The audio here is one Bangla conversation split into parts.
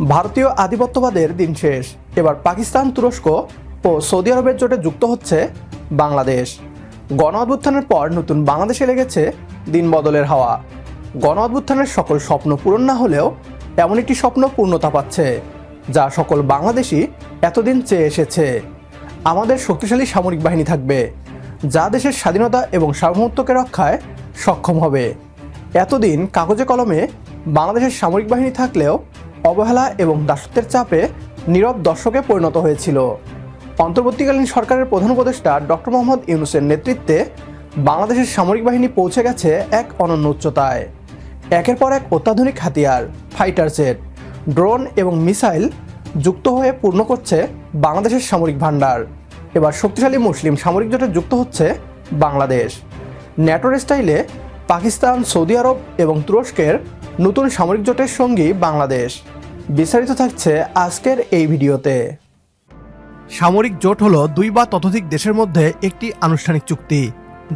ভারতীয় আধিপত্যবাদের দিন শেষ। এবার পাকিস্তান, তুরস্ক ও সৌদি আরবের জোটে যুক্ত হচ্ছে বাংলাদেশ। গণ অভ্যুত্থানের পর নতুন বাংলাদেশে লেগেছে দিন বদলের হাওয়া। গণ অভ্যুত্থানের সকল স্বপ্ন পূরণ না হলেও এমন একটি স্বপ্ন পূর্ণতা পাচ্ছে, যা সকল বাংলাদেশি এতদিন চেয়ে এসেছে। আমাদের শক্তিশালী সামরিক বাহিনী থাকবে, যা দেশের স্বাধীনতা এবং সার্বভৌমত্বকে রক্ষায় সক্ষম হবে। এতদিন কাগজে কলমে বাংলাদেশের সামরিক বাহিনী থাকলেও অবহেলা এবং দাসত্বের চাপে নীরব দর্শকে পরিণত হয়েছিল। অন্তর্বর্তীকালীন সরকারের প্রধান উপদেষ্টা ডক্টর মোহাম্মদ ইউনুসের নেতৃত্বে বাংলাদেশের সামরিক বাহিনী পৌঁছে গেছে এক অনন্য উচ্চতায়। একের পর এক অত্যাধুনিক হাতিয়ার, ফাইটার জেট, ড্রোন এবং মিসাইল যুক্ত হয়ে পূর্ণ করছে বাংলাদেশের সামরিক ভাণ্ডার। এবার শক্তিশালী মুসলিম সামরিক জোটে যুক্ত হচ্ছে বাংলাদেশ। ন্যাটোর স্টাইলে পাকিস্তান, সৌদি আরব এবং তুরস্কের নতুন সামরিক জোটের সঙ্গী বাংলাদেশ। বিস্তারিত থাকছে আজকের এই ভিডিওতে। সামরিক জোট হলো দুই বা ততোধিক দেশের মধ্যে একটি আনুষ্ঠানিক চুক্তি,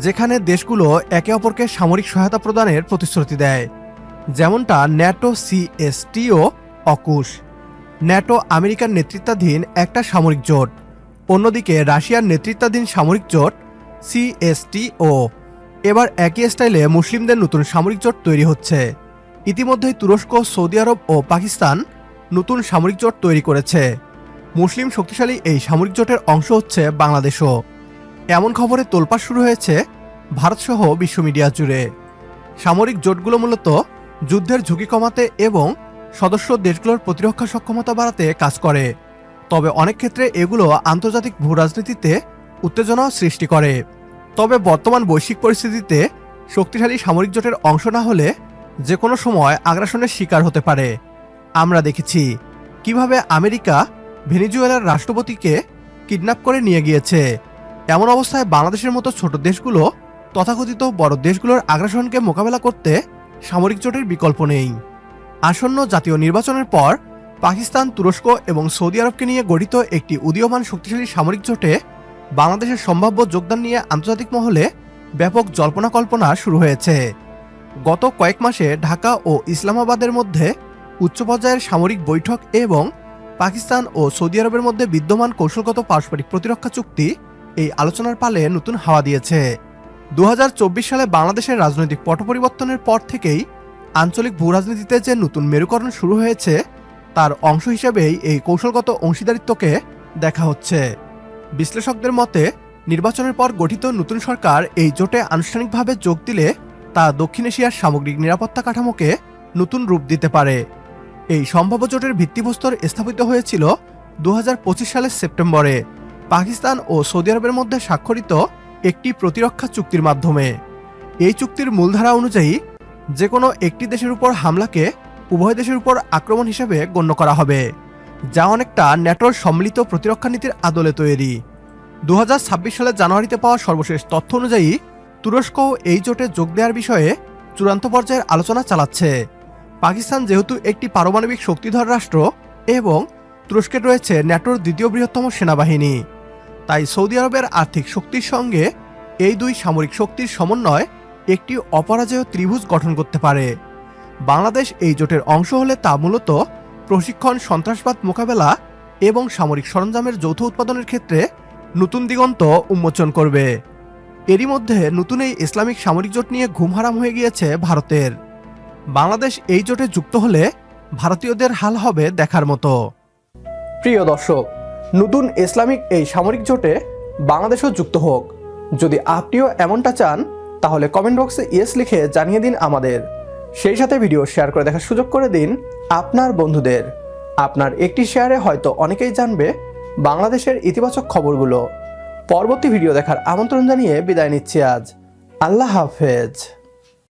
যেখানে দেশগুলো একে অপরকে সামরিক সহায়তা প্রদানের প্রতিশ্রুতি দেয়। যেমনটা ন্যাটো সিএসটি ও অকুশ। ন্যাটো আমেরিকার নেতৃত্বাধীন একটা সামরিক জোট, অন্যদিকে রাশিয়ার নেতৃত্বাধীন সামরিক জোট সিএসটিও। এবার একই স্টাইলে মুসলিমদের নতুন সামরিক জোট তৈরি হচ্ছে। ইতিমধ্যেই তুরস্ক, সৌদি আরব ও পাকিস্তান নতুন সামরিক জোট তৈরি করেছে। মুসলিম শক্তিশালী এই সামরিক জোটের অংশ হচ্ছে বাংলাদেশও। এমন খবরে তোলপাড় শুরু হয়েছে ভারতসহ বিশ্ব মিডিয়া জুড়ে। সামরিক জোটগুলো মূলত যুদ্ধের ঝুঁকি কমাতে এবং সদস্য দেশগুলোর প্রতিরক্ষা সক্ষমতা বাড়াতে কাজ করে। তবে অনেক ক্ষেত্রে এগুলো আন্তর্জাতিক ভূ রাজনীতিতে উত্তেজনাও সৃষ্টি করে। তবে বর্তমান বৈশ্বিক পরিস্থিতিতে শক্তিশালী সামরিক জোটের অংশ না হলে যে কোনো সময় আগ্রাসনের শিকার হতে পারে। আমরা দেখেছি কীভাবে আমেরিকা ভেনিজুয়েলার রাষ্ট্রপতিকে কিডন্যাপ করে নিয়ে গিয়েছে। এমন অবস্থায় বাংলাদেশের মতো ছোট দেশগুলো, তথাকথিত বড় দেশগুলোর আগ্রাসনকে মোকাবেলা করতে সামরিক জোটের বিকল্প নেই। আসন্ন জাতীয় নির্বাচনের পর পাকিস্তান, তুরস্ক এবং সৌদি আরবকে নিয়ে গঠিত একটি উদীয়মান শক্তিশালী সামরিক জোটে বাংলাদেশের সম্ভাব্য যোগদান নিয়ে আন্তর্জাতিক মহলে ব্যাপক জল্পনা কল্পনা শুরু হয়েছে। গত কয়েক মাসে ঢাকা ও ইসলামাবাদের মধ্যে উচ্চ পর্যায়ের সামরিক বৈঠক এবং পাকিস্তান ও সৌদি আরবের মধ্যে বিদ্যমান কৌশলগত পারস্পরিক প্রতিরক্ষা চুক্তি এই আলোচনার পালে নতুন হাওয়া দিয়েছে। দু হাজার চব্বিশ সালে বাংলাদেশের রাজনৈতিক পট পরিবর্তনের পর থেকেই আঞ্চলিক ভূ রাজনীতিতে যে নতুন মেরুকরণ শুরু হয়েছে, তার অংশ হিসেবেই এই কৌশলগত অংশীদারিত্বকে দেখা হচ্ছে। বিশ্লেষকদের মতে, নির্বাচনের পর গঠিত নতুন সরকার এই জোটে আনুষ্ঠানিকভাবে যোগ দিলে তা দক্ষিণ এশিয়ার সামগ্রিক নিরাপত্তা কাঠামোকে নতুন রূপ দিতে পারে। এই সম্ভাব্য জোটের ভিত্তিপ্রস্তর স্থাপিত হয়েছিল দু হাজার পঁচিশ সালের সেপ্টেম্বরে। পাকিস্তান ও সৌদি আরবের মধ্যে স্বাক্ষরিত একটি প্রতিরক্ষা চুক্তির মাধ্যমে। এই চুক্তির মূলধারা অনুযায়ী যে কোনো একটি দেশের উপর হামলাকে উভয় দেশের উপর আক্রমণ হিসেবে গণ্য করা হবে, যা অনেকটা ন্যাটোর সম্মিলিত প্রতিরক্ষা নীতির আদলে তৈরি। দু সালের জানুয়ারিতে পাওয়া সর্বশেষ তথ্য অনুযায়ী তুরস্ক এই জোটে যোগ দেওয়ার বিষয়ে চূড়ান্ত পর্যায়ের আলোচনা চালাচ্ছে। পাকিস্তান যেহেতু একটি পারমাণবিক শক্তিধর রাষ্ট্র এবং তুরস্কে রয়েছে ন্যাটোর দ্বিতীয় বৃহত্তম সেনাবাহিনী, তাই সৌদি আরবের আর্থিক শক্তির সঙ্গে এই দুই সামরিক শক্তির সমন্বয় একটি অপরাজেয় ত্রিভুজ গঠন করতে পারে। বাংলাদেশ এই জোটের অংশ হলে তা মূলত প্রশিক্ষণ, সন্ত্রাসবাদ মোকাবেলা এবং সামরিক সরঞ্জামের যৌথ উৎপাদনের ক্ষেত্রে নতুন দিগন্ত উন্মোচন করবে। এরই মধ্যে নতুন এই ইসলামিক সামরিক জোট নিয়ে ঘুম হারাম হয়ে গিয়েছে ভারতের। বাংলাদেশ এই জোটে যুক্ত হলে ভারতীয়দের হাল হবে দেখার মতো। প্রিয় দর্শক, নতুন ইসলামিক এই সামরিক জোটে বাংলাদেশও যুক্ত হোক। যদি আপনিও এমনটা চান, তাহলে কমেন্ট বক্সে ইয়েস লিখে জানিয়ে দিন আমাদের। সেই সাথে ভিডিও শেয়ার করে দেখার সুযোগ করে দিন আপনার বন্ধুদের। আপনার একটি শেয়ারে হয়তো অনেকেই জানবে বাংলাদেশের ইতিবাচক খবরগুলো। পরবর্তী ভিডিও দেখার আমন্ত্রণ জানিয়ে বিদায় নিচ্ছি আজ। আল্লাহ হাফেজ।